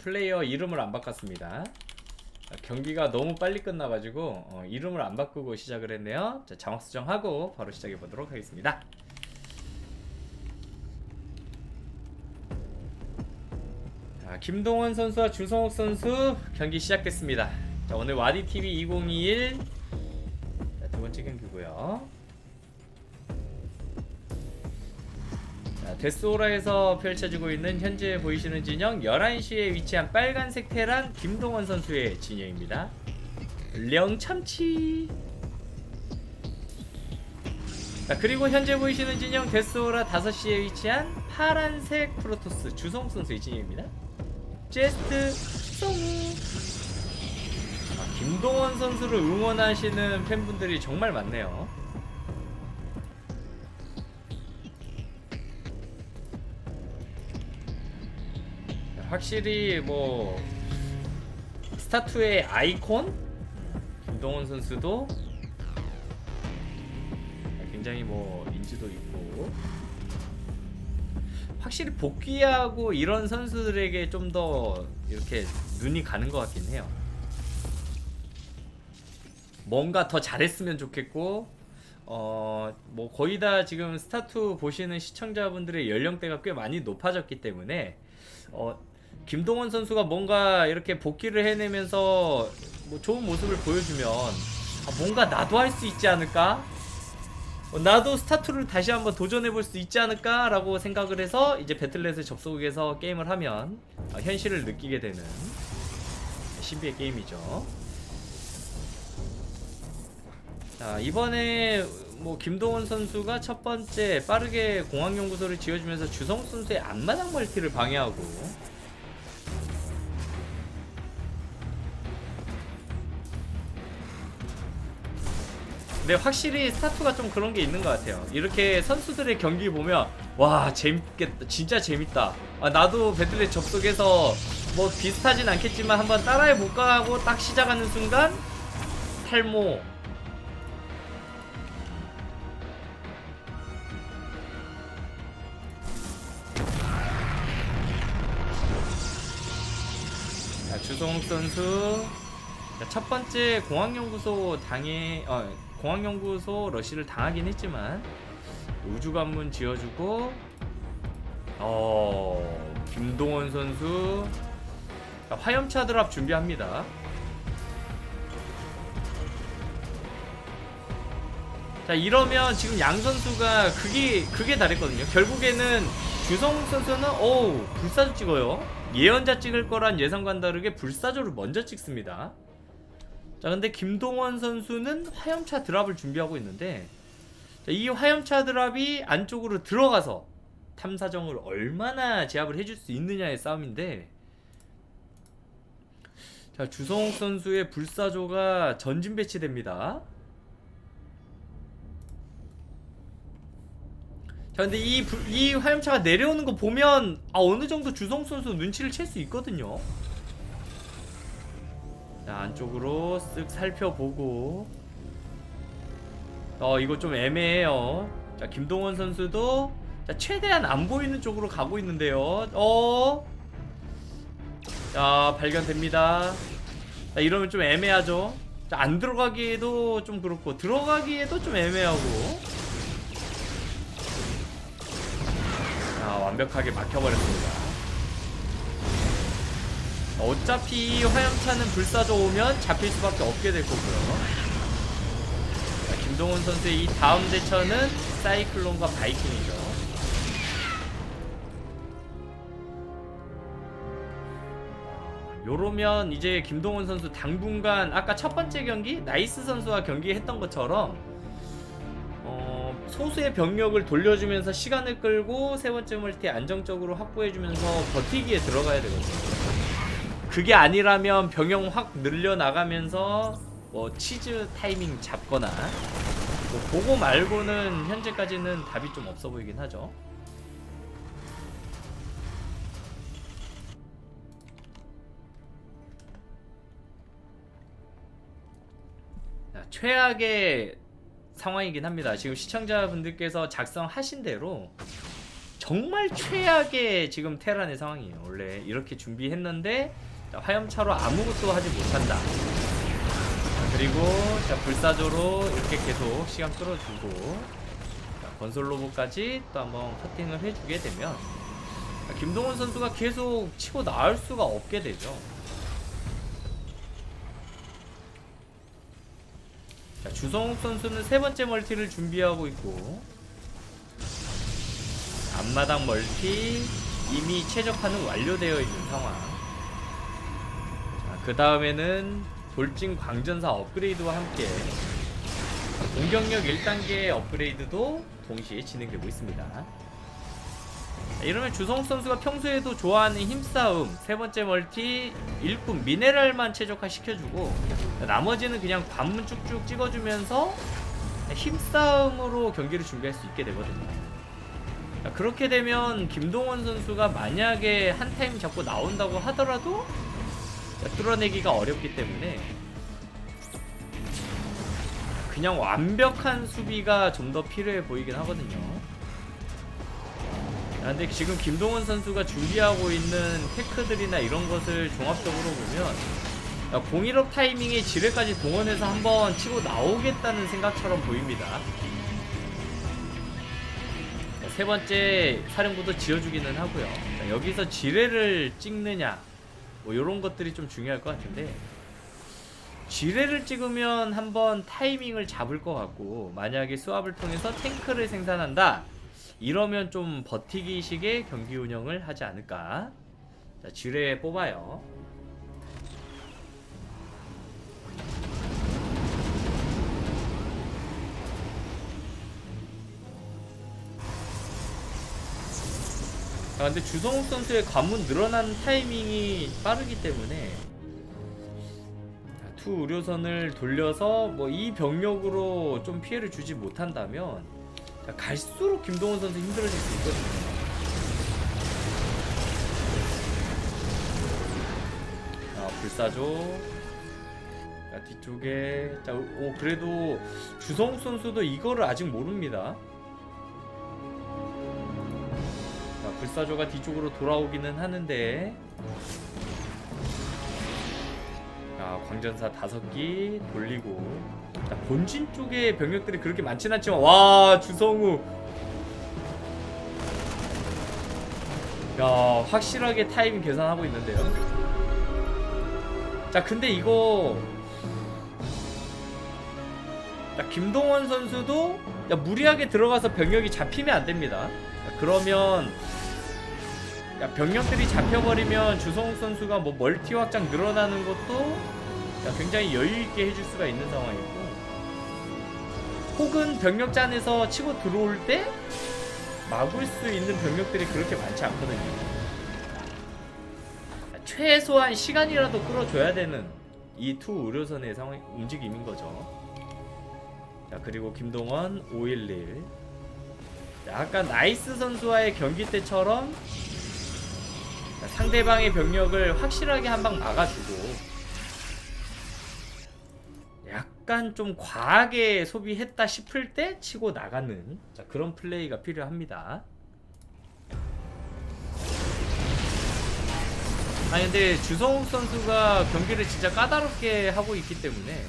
플레이어 이름을 안 바꿨습니다. 아, 경기가 너무 빨리 끝나가지고 어, 이름을 안 바꾸고 시작을 했네요. 자, 장학 수정하고 바로 시작해 보도록 하겠습니다. 자, 김동원 선수와 주성욱 선수 경기 시작됐습니다. 자, 오늘 와디 TV 2021 자, 두 번째 경기고요. 데스오라에서 펼쳐지고 있는 현재 보이시는 진영 11시에 위치한 빨간색 테란 김동원 선수의 진영입니다. 령참치. 자, 그리고 현재 보이시는 진영 데스오라 5시에 위치한 파란색 프로토스 주성 선수의 진영입니다. 제스트 주성우. 아, 김동원 선수를 응원하시는 팬분들이 정말 많네요. 확실히 뭐 스타투의 아이콘 김동원 선수도 굉장히 뭐 인지도 있고 확실히 복귀하고 이런 선수들에게 좀 더 이렇게 눈이 가는 것 같긴 해요. 뭔가 더 잘했으면 좋겠고 어 뭐 거의 다 지금 스타투 보시는 시청자분들의 연령대가 꽤 많이 높아졌기 때문에 어 김동원 선수가 뭔가 이렇게 복귀를 해내면서 뭐 좋은 모습을 보여주면 아, 뭔가 나도 할 수 있지 않을까? 어, 나도 스타투를 다시 한번 도전해 볼 수 있지 않을까 라고 생각을 해서 이제 배틀넷에 접속해서 게임을 하면 어, 현실을 느끼게 되는 신비의 게임이죠. 자 이번에 뭐 김동원 선수가 첫 번째 빠르게 공항연구소를 지어주면서 주성 선수의 앞마당 멀티를 방해하고 근데 확실히 스타투가 좀 그런 게 있는 것 같아요. 이렇게 선수들의 경기 보면 와 재밌겠다, 진짜 재밌다. 아, 나도 배틀넷 접속해서 뭐 비슷하진 않겠지만 한번 따라해 볼까 하고 딱 시작하는 순간 탈모. 자, 주성욱 선수 자, 첫 번째 공항연구소 당해 어, 공항연구소 러시를 당하긴 했지만 우주관문 지어주고 어 김동원 선수 자, 화염차 드랍 준비합니다. 자 이러면 지금 양 선수가 그게 그게 다랬거든요. 결국에는 주성욱 선수는 어우 불사조 찍어요. 예언자 찍을 거란 예상과는 다르게 불사조를 먼저 찍습니다. 자 근데 김동원 선수는 화염차 드랍을 준비하고 있는데 자, 이 화염차 드랍이 안쪽으로 들어가서 탐사정을 얼마나 제압을 해줄 수 있느냐의 싸움인데 자 주성욱 선수의 불사조가 전진 배치됩니다. 자 근데 이, 불- 이 화염차가 내려오는 거 보면 아 어느 정도 주성 선수 눈치를 챌 수 있거든요. 자 안쪽으로 쓱 살펴보고 어 이거 좀 애매해요. 자 김동원 선수도 자 최대한 안 보이는 쪽으로 가고 있는데요. 어. 자 발견됩니다. 자 이러면 좀 애매하죠. 자 안 들어가기에도 좀 그렇고 들어가기에도 좀 애매하고. 자 완벽하게 막혀버렸습니다. 어차피 화염차는 불사조 오면 잡힐 수밖에 없게 될 거고요. 자, 김동훈 선수의 이 다음 대처는 사이클론과 바이킹이죠. 요러면 이제 김동훈 선수 당분간 아까 첫 번째 경기 나이스 선수와 경기했던 것처럼 어, 소수의 병력을 돌려주면서 시간을 끌고 세 번째 멀티 안정적으로 확보해주면서 버티기에 들어가야 되거든요. 그게 아니라면 병영 확 늘려 나가면서 뭐 치즈 타이밍 잡거나 뭐 그거 말고는 현재까지는 답이 좀 없어 보이긴 하죠. 자, 최악의 상황이긴 합니다. 지금 시청자분들께서 작성하신 대로 정말 최악의 지금 테란의 상황이에요. 원래 이렇게 준비했는데 자, 화염차로 아무것도 하지 못한다. 자, 그리고 자 불사조로 이렇게 계속 시간 끌어주고 자, 건설 로봇까지 또 한번 커팅을 해주게 되면 자, 김동원 선수가 계속 치고 나올 수가 없게 되죠. 자, 주성욱 선수는 세 번째 멀티를 준비하고 있고 앞마당 멀티 이미 최적화는 완료되어 있는 상황. 자, 그 다음에는 돌진 광전사 업그레이드와 함께 공격력 1단계 업그레이드도 동시에 진행되고 있습니다. 자, 이러면 주성욱 선수가 평소에도 좋아하는 힘싸움 세 번째 멀티 일꾼 미네랄만 최적화 시켜주고 나머지는 그냥 관문 쭉쭉 찍어주면서 힘싸움으로 경기를 준비할 수 있게 되거든요. 자, 그렇게 되면 김동원 선수가 만약에 한 타임 잡고 나온다고 하더라도 자, 뚫어내기가 어렵기 때문에 그냥 완벽한 수비가 좀 더 필요해 보이긴 하거든요. 아, 근데 지금 김동원 선수가 준비하고 있는 테크들이나 이런 것을 종합적으로 보면 야, 공일업 타이밍에 지뢰까지 동원해서 한번 치고 나오겠다는 생각처럼 보입니다. 자, 세 번째 사령부도 지어주기는 하고요. 자, 여기서 지뢰를 찍느냐, 뭐 이런 것들이 좀 중요할 것 같은데 지뢰를 찍으면 한번 타이밍을 잡을 것 같고 만약에 수압을 통해서 탱크를 생산한다. 이러면 좀 버티기식의 경기 운영을 하지 않을까. 자, 지뢰 뽑아요. 아, 근데 주성욱 선수의 관문 늘어나는 타이밍이 빠르기 때문에 자, 투 의료선을 돌려서 뭐 이 병력으로 좀 피해를 주지 못한다면 자, 갈수록 김동원 선수 힘들어질 수 있거든요. 자, 불사조. 자, 뒤쪽에. 자, 오, 그래도 주성욱 선수도 이거를 아직 모릅니다. 불사조가 뒤쪽으로 돌아오기는 하는데. 자, 광전사 다섯 기 돌리고. 자, 본진 쪽에 병력들이 그렇게 많진 않지만, 와, 주성우. 야, 확실하게 타이밍 계산하고 있는데요. 자, 근데 이거. 자, 김동원 선수도 야, 무리하게 들어가서 병력이 잡히면 안 됩니다. 자, 그러면 야, 병력들이 잡혀버리면 주성욱 선수가 뭐 멀티 확장 늘어나는 것도 야, 굉장히 여유 있게 해줄 수가 있는 상황이고 혹은 병력 짠에서 치고 들어올 때 막을 수 있는 병력들이 그렇게 많지 않거든요. 야, 최소한 시간이라도 끌어줘야 되는 이 투 의료선의 상황 움직임인 거죠. 자 그리고 김동원 511 자, 아까 나이스 선수와의 경기 때처럼 자, 상대방의 병력을 확실하게 한 방 막아주고 약간 좀 과하게 소비했다 싶을 때 치고 나가는 자, 그런 플레이가 필요합니다. 아니 근데 주성욱 선수가 경기를 진짜 까다롭게 하고 있기 때문에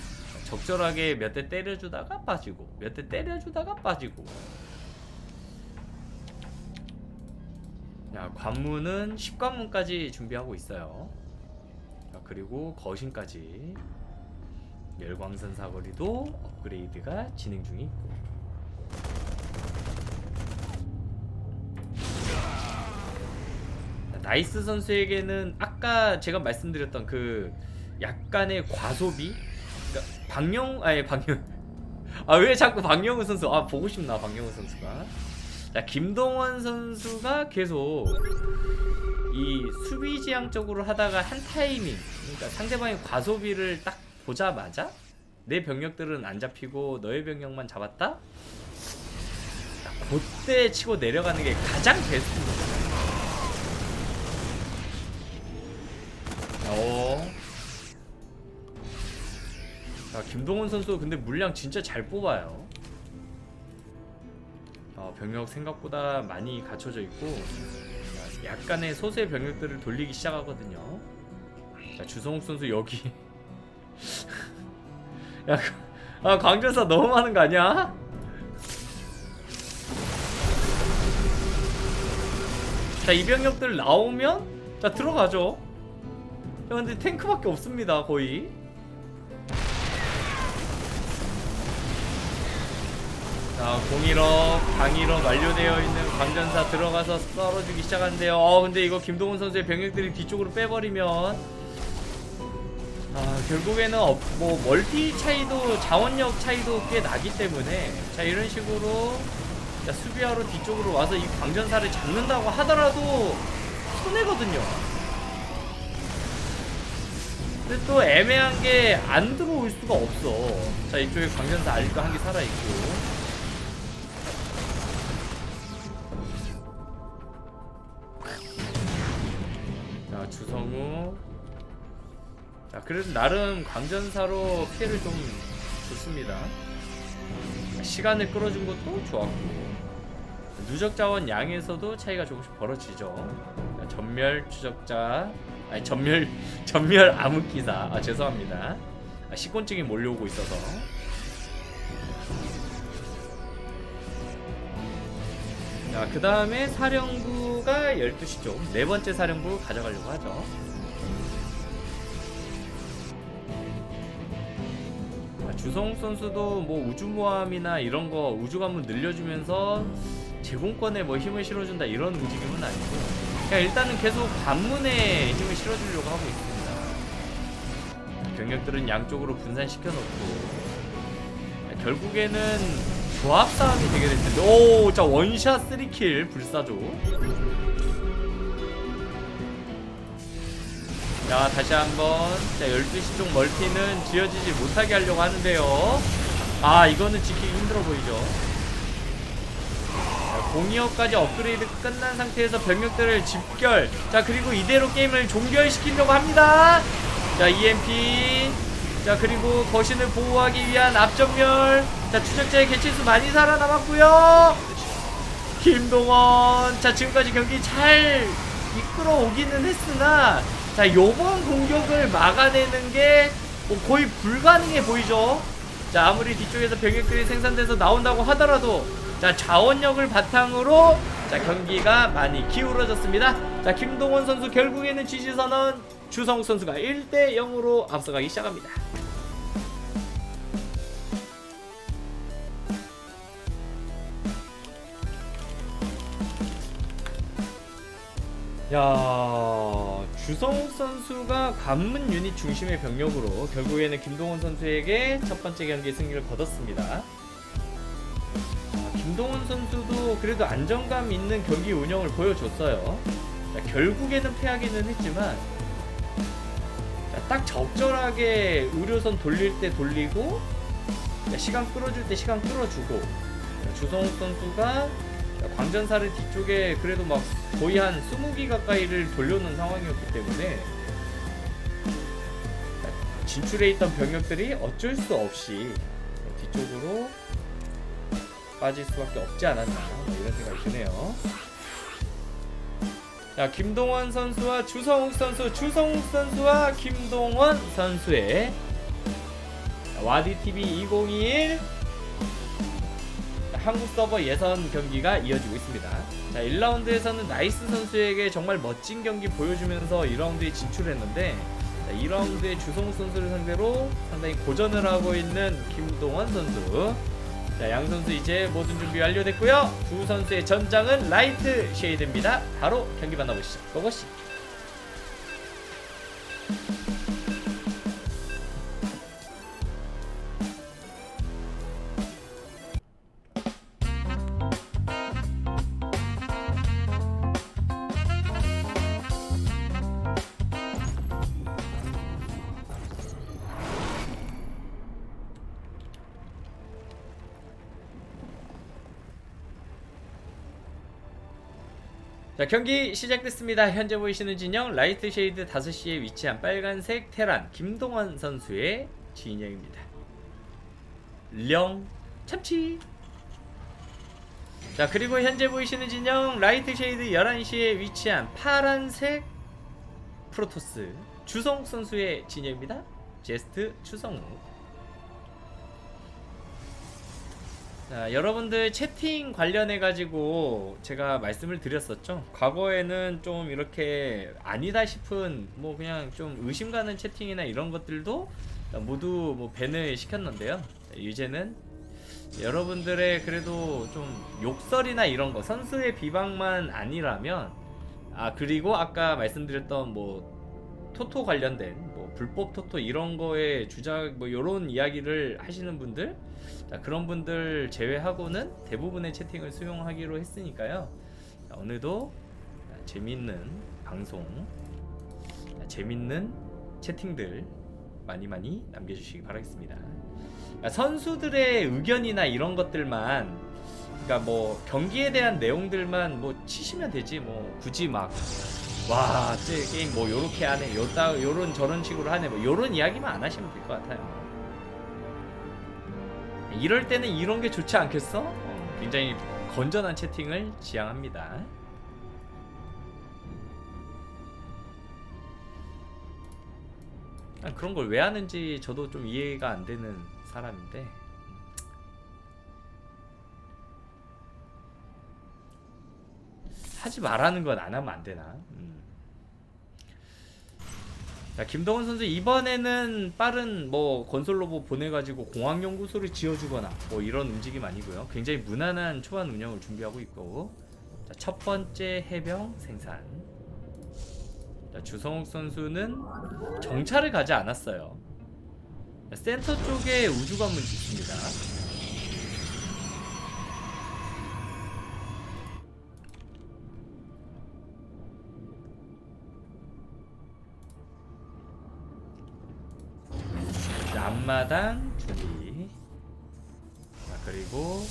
적절하게 몇 대 때려주다가 빠지고 몇 대 때려주다가 빠지고 야 관문은 10관문까지 준비하고 있어요. 자, 그리고 거신까지. 열광선 사거리도 업그레이드가 진행 중에 있고. 자, 나이스 선수에게는 아까 제가 말씀드렸던 그 약간의 과소비? 그러니까 박영 아니 박영. 아 왜 자꾸 박영우 선수 아 보고 싶나 박영우 선수가 자 김동원 선수가 계속 이 수비 지향적으로 하다가 한 타이밍 그러니까 상대방의 과소비를 딱 보자마자 내 병력들은 안 잡히고 너의 병력만 잡았다 자, 그때 치고 내려가는 게 가장 베스트입니다 어. 자, 김동원 선수 근데 물량 진짜 잘 뽑아요. 어, 병력 생각보다 많이 갖춰져 있고 자, 약간의 소수의 병력들을 돌리기 시작하거든요. 자 주성욱 선수 여기 야, 아 광전사 너무 많은 거 아니야? 자 이 병력들 나오면 자 들어가죠. 야, 근데 탱크밖에 없습니다 거의. 자, 공일업, 강일업 완료되어 있는 광전사 들어가서 썰어주기 시작하는데요. 어, 근데 이거 김동훈 선수의 병력들이 뒤쪽으로 빼버리면 아, 결국에는 업- 뭐 멀티 차이도 자원력 차이도 꽤 나기 때문에 자 이런 식으로 자, 수비하러 뒤쪽으로 와서 이 광전사를 잡는다고 하더라도 손해거든요. 근데 또 애매한 게 안 들어올 수가 없어. 자 이쪽에 광전사 아직도 한 개 살아 있고. 그래도 나름 광전사로 피해를 좀 줬습니다 시간을 끌어준 것도 좋았고 누적 자원 양에서도 차이가 조금씩 벌어지죠 자, 전멸 추적자 아니 전멸 전멸 암흑기사 아 죄송합니다 아, 식곤증이 몰려오고 있어서 자, 그 다음에 사령부가 12시죠. 네 번째 사령부 가져가려고 하죠. 주성욱 선수도 뭐 우주모함이나 이런 거 우주 관문 늘려주면서 제공권에 뭐 힘을 실어준다 이런 움직임은 아니고 그냥 일단은 계속 관문에 힘을 실어주려고 하고 있습니다. 병력들은 양쪽으로 분산시켜놓고 결국에는 조합 싸움이 되게 될 텐데 오, 자 원샷 3킬 불사조 자 다시 한번. 자 12시 쪽 멀티는 지어지지 못하게 하려고 하는데요. 아 이거는 지키기 힘들어 보이죠? 자, 공이어까지 업그레이드 끝난 상태에서 병력들을 집결. 자 그리고 이대로 게임을 종결시키려고 합니다. 자 EMP 자 그리고 거신을 보호하기 위한 앞전멸. 자 추적자의 개체수 많이 살아남았고요. 김동원. 자 지금까지 경기 잘 이끌어 오기는 했으나 자 요번 공격을 막아내는 게 뭐 거의 불가능해 보이죠? 자 아무리 뒤쪽에서 병력들이 생산돼서 나온다고 하더라도 자 자원력을 바탕으로 자 경기가 많이 기울어졌습니다. 자 김동원 선수 결국에는 지지선언 주성욱 선수가 1대 0으로 앞서가기 시작합니다. 야 주성욱 선수가 관문 유닛 중심의 병력으로 결국에는 김동원 선수에게 첫 번째 경기 승리를 거뒀습니다. 아, 김동원 선수도 그래도 안정감 있는 경기 운영을 보여줬어요. 자, 결국에는 패하기는 했지만 자, 딱 적절하게 의료선 돌릴 때 돌리고 자, 시간 끌어줄 때 시간 끌어주고 자, 주성욱 선수가 광전사를 뒤쪽에 그래도 막 거의 한 20기 가까이를 돌려놓은 상황이었기 때문에 진출해 있던 병력들이 어쩔 수 없이 뒤쪽으로 빠질 수밖에 없지 않았나 뭐 이런 생각이 드네요. 자 김동원 선수와 주성욱 선수, 주성욱 선수와 김동원 선수의 와디 TV 2021 한국 서버 예선 경기가 이어지고 있습니다. 자, 1라운드에서는 나이스 선수에게 정말 멋진 경기 보여주면서 2라운드에 진출했는데 자, 2라운드에 주성우 선수를 상대로 상당히 고전을 하고 있는 김동원 선수. 자, 양 선수 이제 모든 준비 완료됐고요. 두 선수의 전장은 라이트 쉐이드입니다. 바로 경기 만나보시죠. 고고씨. 자 경기 시작됐습니다. 현재 보이시는 진영 라이트 쉐이드 5시에 위치한 빨간색 테란 김동원 선수의 진영입니다. 령 참치 자 그리고 현재 보이시는 진영 라이트 쉐이드 11시에 위치한 파란색 프로토스 주성욱 선수의 진영입니다 제스트 추성욱 자 여러분들 채팅 관련해 가지고 제가 말씀을 드렸었죠? 과거에는 좀 이렇게 아니다 싶은 뭐 그냥 좀 의심 가는 채팅이나 이런 것들도 모두 뭐 밴을 시켰는데요. 자, 이제는 여러분들의 그래도 좀 욕설이나 이런 거 선수의 비방만 아니라면 아 그리고 아까 말씀드렸던 뭐 토토 관련된 뭐 불법 토토 이런 거에 주작 뭐 요런 이야기를 하시는 분들 자, 그런 분들 제외하고는 대부분의 채팅을 수용하기로 했으니까요 자, 오늘도 재밌는 방송 자, 재밌는 채팅들 많이 많이 남겨주시기 바라겠습니다. 선수들의 의견이나 이런 것들만 그러니까 뭐 경기에 대한 내용들만 뭐 치시면 되지 뭐 굳이 막 와 쟤 게임 뭐 요렇게 하네 요따 요런 저런 식으로 하네 뭐 요런 이야기만 안 하시면 될 것 같아요. 이럴 때는 이런 게 좋지 않겠어? 어, 굉장히 건전한 채팅을 지향합니다. 아, 그런 걸 왜 하는지 저도 좀 이해가 안 되는 사람인데 하지 말라는 건 안 하면 안 되나? 음. 자 김동원 선수 이번에는 빠른 뭐 건설 로봇 보내가지고 공항 연구소를 지어주거나 뭐 이런 움직임 아니고요. 굉장히 무난한 초반 운영을 준비하고 있고 자, 첫 번째 해병 생산. 자, 주성욱 선수는 정찰을 가지 않았어요. 자, 센터 쪽에 우주관문 짓습니다. 앞마당 준비. 자, 그리고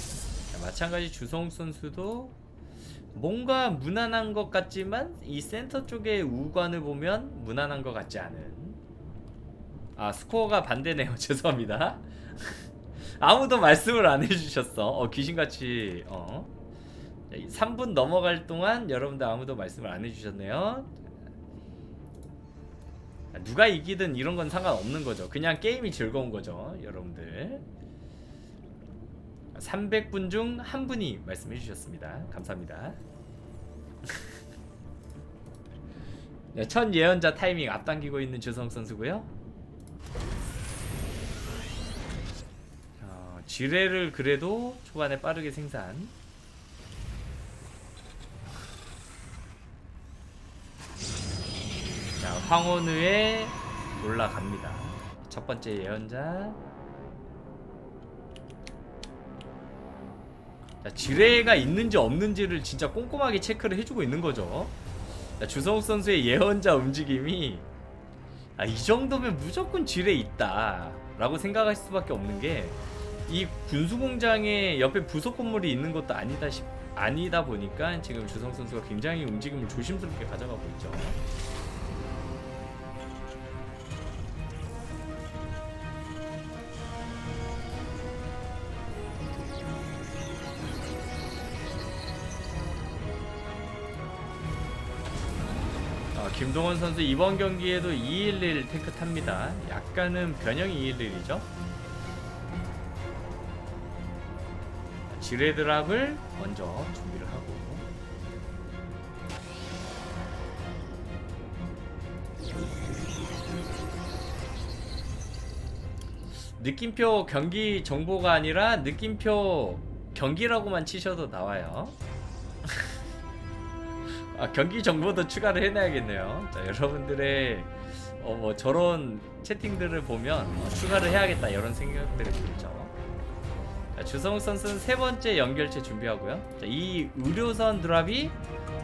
자, 마찬가지 주성욱 선수도 뭔가 무난한 것 같지만 이 센터 쪽의 우관을 보면 무난한 것 같지 않은. 아 스코어가 반대네요. 죄송합니다. 아무도 말씀을 안 해주셨어. 어 귀신같이 어. 3분 넘어갈 동안 여러분들 아무도 말씀을 안 해주셨네요. 아, 누가 이기든 이런 건 상관없는 거죠 그냥 게임이 즐거운 거죠 여러분들 300분 중 한 분이 말씀해 주셨습니다. 감사합니다. 네, 첫 예언자 타이밍 앞당기고 있는 주성 선수고요. 자, 지뢰를 그래도 초반에 빠르게 생산. 황혼우에 올라갑니다. 첫 번째 예언자. 자, 지뢰가 있는지 없는지를 진짜 꼼꼼하게 체크를 해주고 있는 거죠. 자, 주성욱 선수의 예언자 움직임이 아, 이 정도면 무조건 지뢰 있다 라고 생각할 수밖에 없는 게 이 군수공장에 옆에 부속 건물이 있는 것도 아니다 싶, 아니다 보니까 지금 주성 선수가 굉장히 움직임을 조심스럽게 가져가고 있죠. 김동원 선수 이번 경기에도 211 탱크 탑니다. 약간은 변형 211이죠. 지뢰 드랍을 먼저 준비를 하고 느낌표 경기 정보가 아니라 느낌표 경기라고만 치셔도 나와요. 아, 경기 정보도 추가를 해놔야겠네요. 자, 여러분들의 어, 뭐 저런 채팅들을 보면 어, 추가를 해야겠다 이런 생각들이 들죠. 자, 주성욱 선수는 세 번째 연결체 준비하고요. 자, 이 의료선 드랍이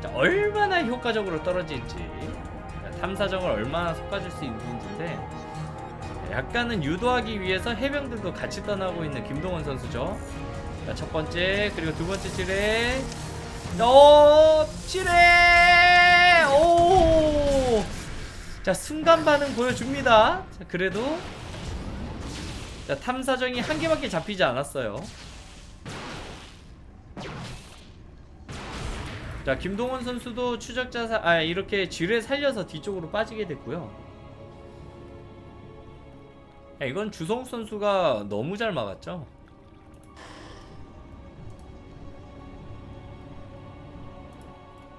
자, 얼마나 효과적으로 떨어질지 자, 탐사정을 얼마나 솎아줄 수 있는지인데 약간은 유도하기 위해서 해병들도 같이 떠나고 있는 김동원 선수죠. 자, 첫 번째 그리고 두 번째 지뢰 오 지뢰 오. 자 순간 반응 보여줍니다. 자 그래도 자 탐사정이 한 개밖에 잡히지 않았어요. 자 김동원 선수도 추적자 사, 아 이렇게 지뢰 살려서 뒤쪽으로 빠지게 됐고요. 야, 이건 주성 선수가 너무 잘 막았죠.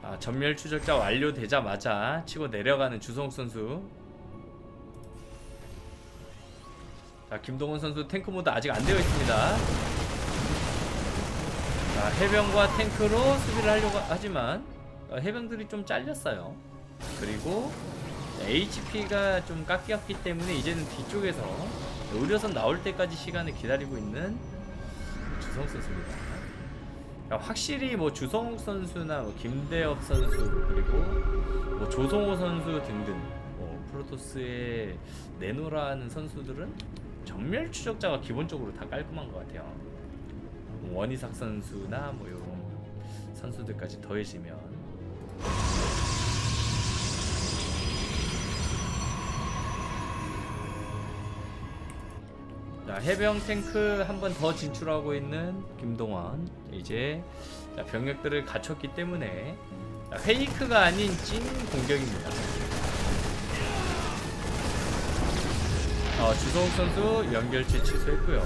아, 전멸 추적자 완료되자마자 치고 내려가는 주성 선수. 자, 김동원 선수 탱크 모드 아직 안 되어 있습니다. 자, 해병과 탱크로 수비를 하려고 하지만 어, 해병들이 좀 잘렸어요. 그리고 HP가 좀 깎였기 때문에 이제는 뒤쪽에서 의료선 나올 때까지 시간을 기다리고 있는 주성 선수입니다. 야, 확실히 뭐 주성욱 선수나 뭐 김대엽 선수 그리고 뭐 조성호 선수 등등 뭐 프로토스에 내노라는 선수들은 정멸 추적자가 기본적으로 다 깔끔한 것 같아요. 뭐 원희삭 선수나 뭐 이런 선수들까지 더해지면 자, 해병 탱크 한 번 더 진출하고 있는 김동원 이제 자, 병력들을 갖췄기 때문에 자, 페이크가 아닌 찐 공격입니다. 어, 주성욱 선수 연결체 취소했고요.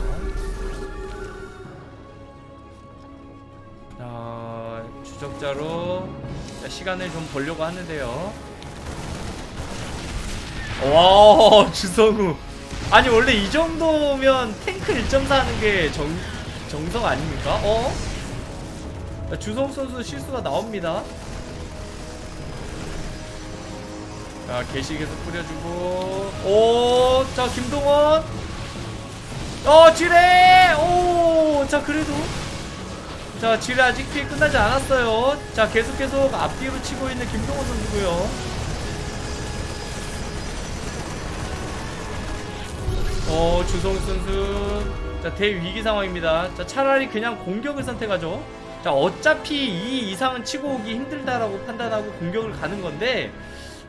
자, 추적자로 자, 시간을 좀 벌려고 하는데요. 와, 주성우. 아니 원래 이 정도면 탱크 1.4 하는 게 정, 정성 아닙니까? 어? 자, 주성 선수 실수가 나옵니다. 자, 계속 뿌려주고. 오, 자, 김동원. 어, 지뢰! 오, 자, 그래도. 자, 지뢰 아직 피해 끝나지 않았어요. 자, 계속 계속 앞뒤로 치고 있는 김동원 선수고요. 어 주성 선수. 자 대위기 상황입니다. 자 차라리 그냥 공격을 선택하죠. 자 어차피 이 이상은 치고 오기 힘들다라고 판단하고 공격을 가는 건데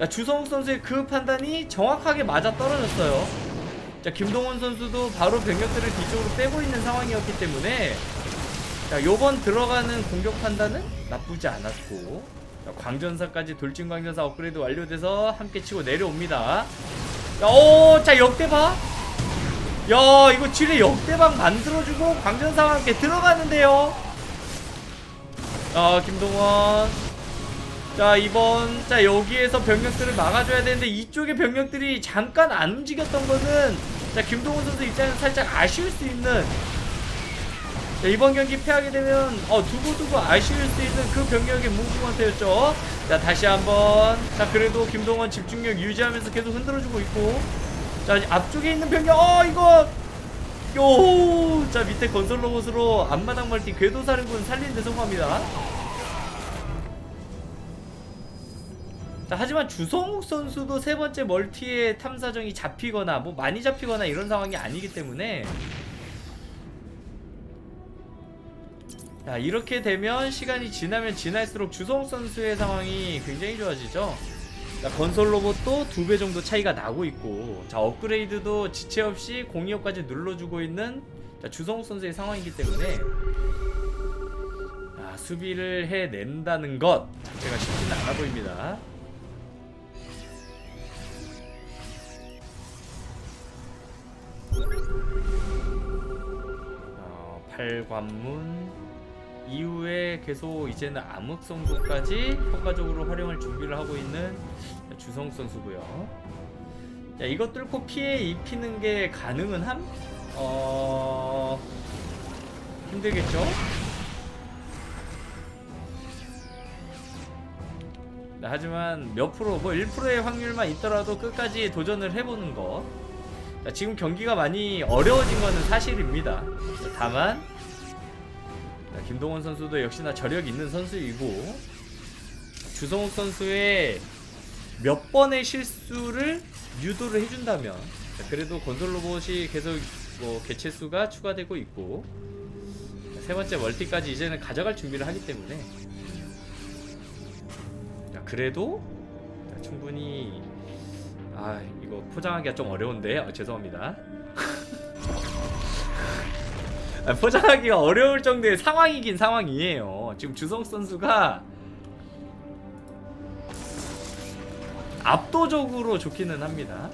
야, 주성욱 선수의 그 판단이 정확하게 맞아 떨어졌어요. 자 김동원 선수도 바로 병력들을 뒤쪽으로 빼고 있는 상황이었기 때문에 자 요번 들어가는 공격 판단은 나쁘지 않았고 자, 광전사까지 돌진 광전사 업그레이드 완료돼서 함께 치고 내려옵니다. 오자 역대박 야 이거 지뢰 역대박 만들어주고 광전사와 함께 들어가는데요. 아 김동원. 자 이번 자 여기에서 병력들을 막아줘야 되는데 이쪽의 병력들이 잠깐 안 움직였던 거는 자 김동원 선수 입장에서 살짝 아쉬울 수 있는 자, 이번 경기 패하게 되면 어 두고두고 아쉬울 수 있는 그 병력의 무브먼트였죠. 자 다시 한번. 자 그래도 김동원 집중력 유지하면서 계속 흔들어주고 있고 자 앞쪽에 있는 병력 어 이거! 요 자 밑에 건설 로봇으로 앞마당 멀티 궤도사령군 살리는 데 성공합니다. 자 하지만 주성욱 선수도 세 번째 멀티에 탐사정이 잡히거나 뭐 많이 잡히거나 이런 상황이 아니기 때문에. 자 이렇게 되면 시간이 지나면 지날수록 주성욱 선수의 상황이 굉장히 좋아지죠 자, 건설 로봇도 두 배 정도 차이가 나고 있고 자 업그레이드도 지체 없이 공이업까지 눌러주고 있는 자, 주성욱 선수의 상황이기 때문에 아, 수비를 해낸다는 것 자체가 쉽지는 않아 보입니다. 어, 팔관문 이후에 계속 이제는 암흑성도까지 효과적으로 활용할 준비를 하고 있는 주성 선수고요. 자, 이것 뚫고 피해 입히는 게 가능은 함? 어... 힘들겠죠? 네, 하지만 몇 프로, 뭐 1%의 확률만 있더라도 끝까지 도전을 해보는 것. 자, 지금 경기가 많이 어려워진 것은 사실입니다. 자, 다만 자, 김동원 선수도 역시나 저력 있는 선수이고 주성욱 선수의 몇 번의 실수를 유도를 해준다면 자, 그래도 건설 로봇이 계속 뭐 개체 수가 추가되고 있고 자, 세 번째 멀티까지 이제는 가져갈 준비를 하기 때문에 자, 그래도 자, 충분히 아 이거 포장하기가 좀 어려운데 아, 죄송합니다. 아, 포장하기가 어려울 정도의 상황이긴 상황이에요. 지금 주성 선수가 압도적으로 좋기는 합니다.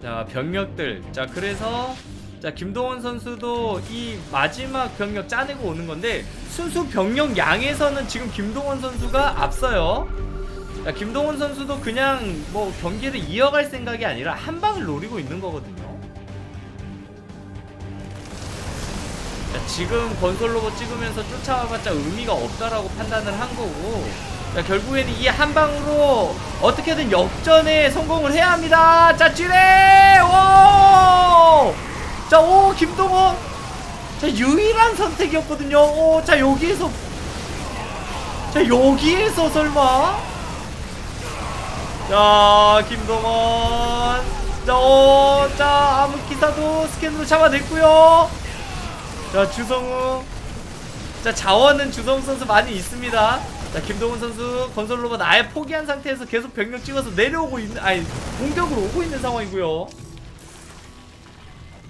자 병력들 자 그래서 자 김동원 선수도 이 마지막 병력 짜내고 오는 건데 순수 병력 양에서는 지금 김동원 선수가 앞서요 자 김동원 선수도 그냥 뭐 경기를 이어갈 생각이 아니라 한 방을 노리고 있는 거거든요. 자, 지금 건설 로봇 찍으면서 쫓아와봤자 의미가 없다라고 판단을 한 거고 자, 결국에는 이 한 방으로 어떻게든 역전에 성공을 해야 합니다. 자, 찌레! 오! 자, 오, 김동원! 자, 유일한 선택이었거든요. 오, 자, 여기에서. 자, 여기에서 설마? 자, 김동원. 자, 오, 자, 암흑기사도 스캔으로 잡아냈고요 자, 주성우. 자, 자원은 주성우 선수 많이 있습니다. 자, 김동훈 선수 건설 로봇 아예 포기한 상태에서 계속 병력 찍어서 내려오고 있는, 아니, 공격으로 오고 있는 상황이고요.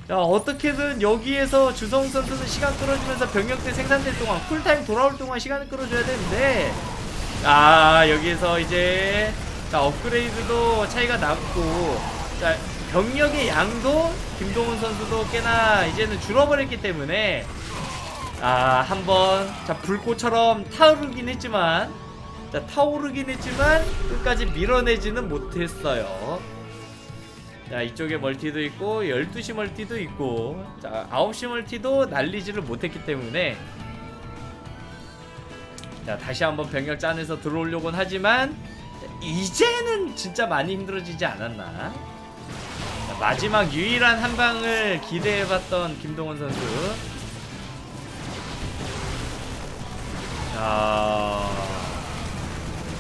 자, 어떻게든 여기에서 주성우 선수는 시간 끌어주면서 병력들 생산될 동안, 쿨타임 돌아올 동안 시간을 끌어줘야 되는데, 아, 여기에서 이제, 자, 업그레이드도 차이가 났고, 자, 병력의 양도 김동훈 선수도 꽤나 이제는 줄어버렸기 때문에, 아, 한번 자 불꽃처럼 타오르긴 했지만 자 타오르긴 했지만 끝까지 밀어내지는 못했어요. 자 이쪽에 멀티도 있고 12시 멀티도 있고 자 9시 멀티도 날리지를 못했기 때문에 자 다시 한번 병력 짜내서 들어오려고는 하지만 자, 이제는 진짜 많이 힘들어지지 않았나? 자, 마지막 유일한 한 방을 기대해봤던 김동원 선수. 자,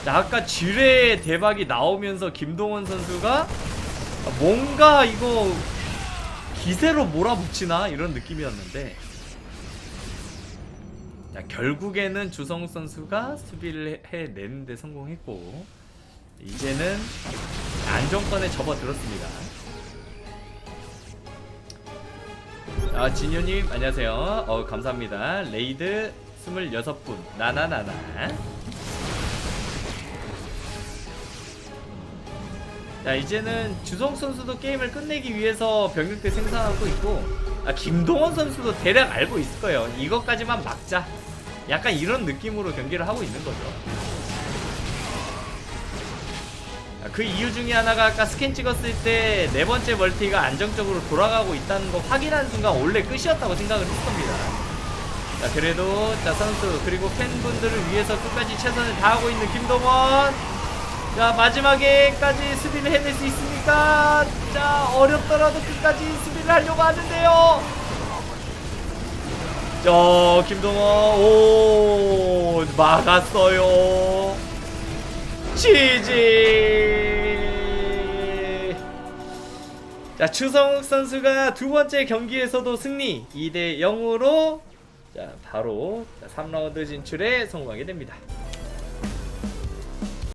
자 아까 지뢰 대박이 나오면서 김동원 선수가 뭔가 이거 기세로 몰아붙이나 이런 느낌이었는데 자, 결국에는 주성욱 선수가 수비를 해- 해내는데 성공했고 이제는 안정권에 접어들었습니다. 아 진효님 안녕하세요. 어 감사합니다. 레이드 26분 나나나나 자 이제는 주성 선수도 게임을 끝내기 위해서 병력대 생산하고 있고 아 김동원 선수도 대략 알고 있을 거예요 이것까지만 막자 약간 이런 느낌으로 경기를 하고 있는 거죠 그 이유 중에 하나가 아까 스캔 찍었을 때 네 번째 멀티가 안정적으로 돌아가고 있다는 거 확인한 순간 원래 끝이었다고 생각을 했습니다 자 그래도 자 선수 그리고 팬분들을 위해서 끝까지 최선을 다하고 있는 김동원 자 마지막에까지 수비를 해낼 수 있습니까? 자 어렵더라도 끝까지 수비를 하려고 하는데요. 저 김동원 오 막았어요. 지지. 자 추성욱 선수가 두 번째 경기에서도 승리 2대 0으로 자 바로 3라운드 진출에 성공하게 됩니다.